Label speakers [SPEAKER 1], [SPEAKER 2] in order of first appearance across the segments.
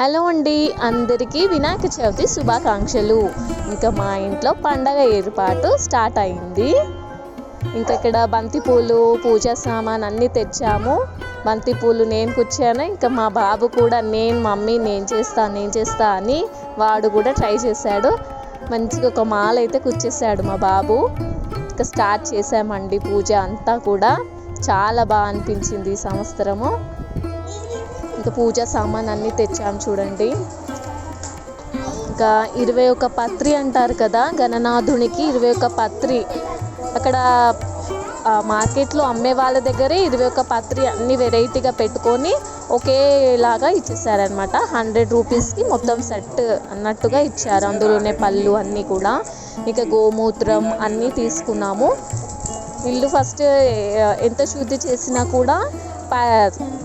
[SPEAKER 1] Hello అండి అందరికీ వినాయక చవితి శుభాకాంక్షలు. ఇంకా మా ఇంట్లో పండగ ఏర్పాటు స్టార్ట్ అయింది. ఇంకా ఇక్కడ బంతిపూలు పూజా సామాన్ అన్నీ తెచ్చాము. బంతిపూలు నేను కూర్చాను ఇంకా మా బాబు కూడా నేను మమ్మీ నేను చేస్తా నేను చేస్తా అని వాడు కూడా ట్రై చేశాడు. మంచిగా ఒక మాల అయితే కూర్చేసాడు మా బాబు. ఇంకా స్టార్ట్ చేసామండి పూజ అంతా కూడా. చాలా బాగా అనిపించింది ఈ సంవత్సరము. ఇంకా పూజా సామాన్ అన్నీ తెచ్చాము చూడండి. ఇంకా ఇరవై ఒక పత్రి అంటారు కదా గణనాథునికి ఇరవై ఒక పత్రి. అక్కడ మార్కెట్లో అమ్మే వాళ్ళ దగ్గరే ఇరవై ఒక పత్రి అన్ని వెరైటీగా పెట్టుకొని ఒకేలాగా ఇచ్చేసారనమాట హండ్రెడ్ రూపీస్కి మొత్తం సెట్ అన్నట్టుగా ఇచ్చారు అందులోనే పళ్ళు అన్నీ కూడా. ఇక గోమూత్రం అన్నీ తీసుకున్నాము. ఇల్లు ఫస్ట్ ఎంత శుద్ధి చేసినా కూడా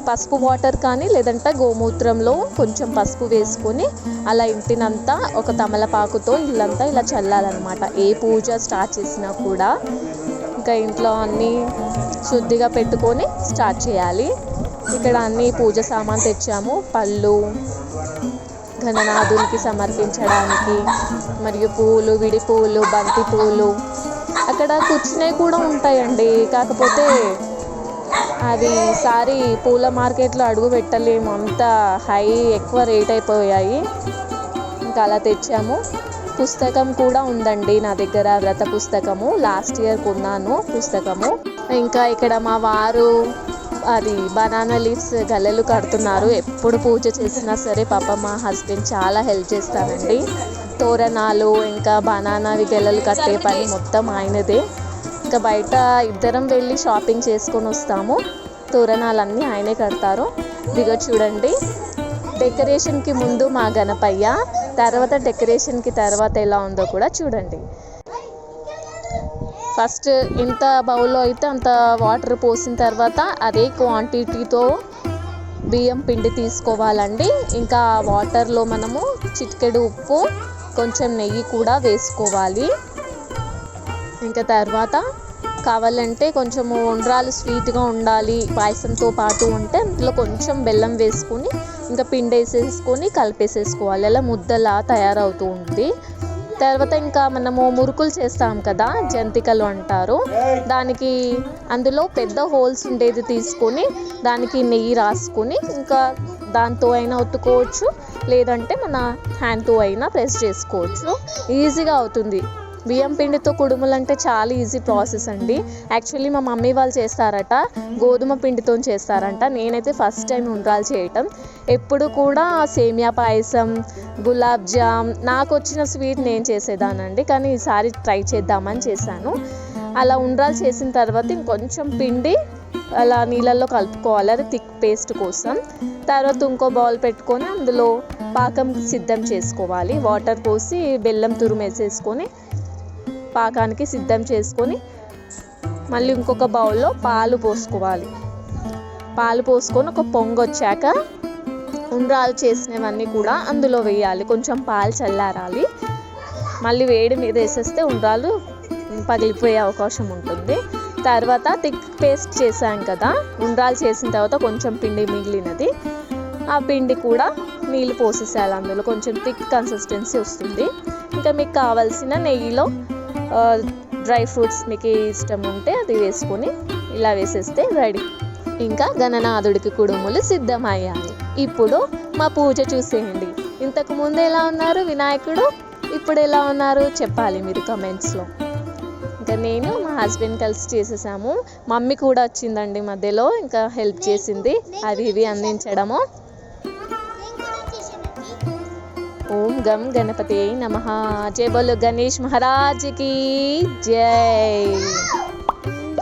[SPEAKER 1] పసుపు వాటర్ కానీ లేదంటే గోమూత్రంలో కొంచెం పసుపు వేసుకొని అలా ఇంటినంతా ఒక తమలపాకుతో ఇల్లంతా ఇలా చల్లాలన్నమాట. ఏ పూజ స్టార్ట్ చేసినా కూడా ఇంకా ఇంట్లో అన్నీ శుద్ధిగా పెట్టుకొని స్టార్ట్ చేయాలి. ఇక్కడ అన్ని పూజ సామాన్ తెచ్చాము. పళ్ళు ఘననాథునికి సమర్పించడానికి మరియు పూలు విడి పూలు బంతి పూలు. అక్కడ కూర్చునే కూడా ఉంటాయండి. కాకపోతే అది సారి పూల మార్కెట్లో అడుగు పెట్టలేము. అంత హై ఎక్కువ రేట్ అయిపోయాయి. ఇంకా అలా తెచ్చాము. పుస్తకం కూడా ఉందండి నా దగ్గర వ్రత పుస్తకము. లాస్ట్ ఇయర్ కొన్నాను పుస్తకము. ఇంకా ఇక్కడ మా వారు అది బనానా లీవ్స్ గల్లెలు కడుతున్నారు. ఎప్పుడు పూజ చేసినా సరే పాప మా హస్బెండ్ చాలా హెల్ప్ చేస్తారండి. తోరణాలు ఇంకా బనానావి గెలలు కట్టే పని మొత్తం ఆయనదే. ఇంకా బయట ఇద్దరం వెళ్ళి షాపింగ్ చేసుకొని వస్తాము. తోరణాలన్నీ ఆయనే కడతారు. దిగో చూడండి. డెకరేషన్కి ముందు మా గణపయ్య తర్వాత డెకరేషన్కి తర్వాత ఎలా ఉందో కూడా చూడండి. ఫస్ట్ ఎంత బౌల్లో అయితే అంత వాటర్ పోసిన తర్వాత అదే క్వాంటిటీతో బియ్యం పిండి తీసుకోవాలండి. ఇంకా వాటర్లో మనము చిటికెడు ఉప్పు కొంచెం నెయ్యి కూడా వేసుకోవాలి. ఇంకా తర్వాత కావాలంటే కొంచెం ఉండ్రాలు స్వీట్గా ఉండాలి పాయసంతో పాటు ఉంటే అందులో కొంచెం బెల్లం వేసుకొని ఇంకా పిండి వేసేసుకొని కలిపేసేసుకోవాలి. అలా ముద్దలా తయారవుతూ ఉంది. తర్వాత ఇంకా మనము మురుకులు చేస్తాం కదా జంతికలు అంటారు. దానికి అందులో పెద్ద హోల్స్ ఉండేది తీసుకొని దానికి నెయ్యి రాసుకొని ఇంకా దాంతో అయినా ఒత్తుకోవచ్చు లేదంటే మన హ్యాండ్తో అయినా ప్రెస్ చేసుకోవచ్చు. ఈజీగా అవుతుంది. బియ్యం పిండితో కుడుములు అంటే చాలా ఈజీ ప్రాసెస్ అండి. యాక్చువల్లీ మా మమ్మీ వాళ్ళు చేస్తారట గోధుమ పిండితో చేస్తారంట. నేనైతే ఫస్ట్ టైం ఉండ్రాలు చేయటం. ఎప్పుడు కూడా సేమియా పాయసం గులాబ్ జామ్ నాకు వచ్చిన స్వీట్ నేను చేసేదానండి. కానీ ఈసారి ట్రై చేద్దామని చేశాను. అలా ఉండ్రాలు చేసిన తర్వాత ఇంకొంచెం పిండి అలా నీళ్ళల్లో కలుపుకోవాలి. అది థిక్ పేస్ట్ కోసం. తర్వాత ఇంకో బౌల్ పెట్టుకొని అందులో పాకం సిద్ధం చేసుకోవాలి. వాటర్ పోసి బెల్లం తురుమేసేసుకొని పాకానికి సిద్ధం చేసుకొని మళ్ళీ ఇంకొక బౌల్లో పాలు పోసుకోవాలి. పాలు పోసుకొని ఒక పొంగ వచ్చాక ఉండ్రాలు చేసినవన్నీ కూడా అందులో వేయాలి. కొంచెం పాలు చల్లారాలి. మళ్ళీ వేడి మీద వేసేస్తే ఉండ్రాలు పగిలిపోయే అవకాశం ఉంటుంది. తర్వాత థిక్ పేస్ట్ చేసాం కదా ఉండ్రాలు చేసిన తర్వాత కొంచెం పిండి మిగిలినది. ఆ పిండి కూడా నీళ్ళు పోసేసేయాలి అందులో. కొంచెం థిక్ కన్సిస్టెన్సీ వస్తుంది. ఇంకా మీకు కావాల్సిన నెయ్యిలో డ్రై ఫ్రూట్స్ మీకు ఇష్టం ఉంటే అది వేసుకొని ఇలా వేసేస్తే రెడీ. ఇంకా గణనాథుడికి కుడుములు సిద్ధమయ్యాయి. ఇప్పుడు మా పూజ చూసేయండి. ఇంతకు ముందు ఎలా ఉన్నారు వినాయకుడు? ఇప్పుడు ఎలా ఉన్నారు? చెప్పాలి మీరు కమెంట్స్లో ఇంకా నేను మా హస్బెండ్ కలిసి చేసేసాము. మమ్మీ కూడా వచ్చిందండి మధ్యలో ఇంకా హెల్ప్ చేసింది. అవి ఇవి అందించడము. ఓం గం గణపతి నమ. జై బోలు గణేష్ మహారాజ్కి జై.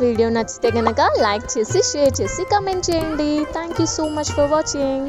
[SPEAKER 1] వీడియో నచ్చితే కనుక లైక్ చేసి షేర్ చేసి కమెంట్ చేయండి. Thank you so much for watching